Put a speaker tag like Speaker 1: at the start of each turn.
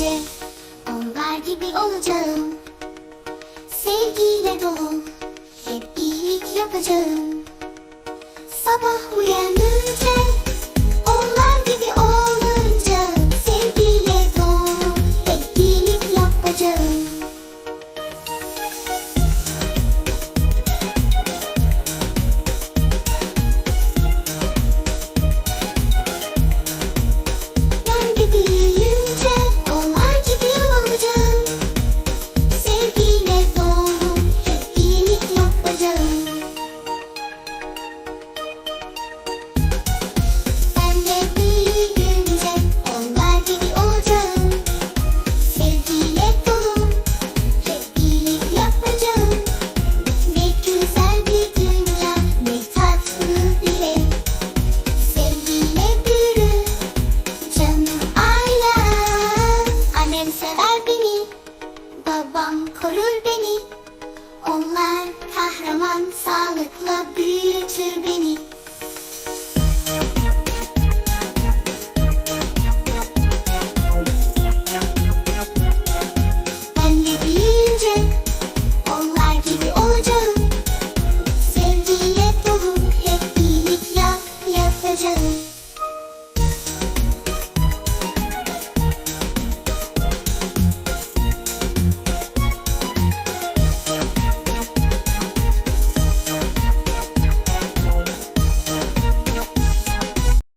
Speaker 1: büyüdükçe onlar gibi olacağım. Sevgiyle dolu hep iyilik yapacağım. Sabah uyan korur beni. Onlar kahraman sağlıkla büyütür beni.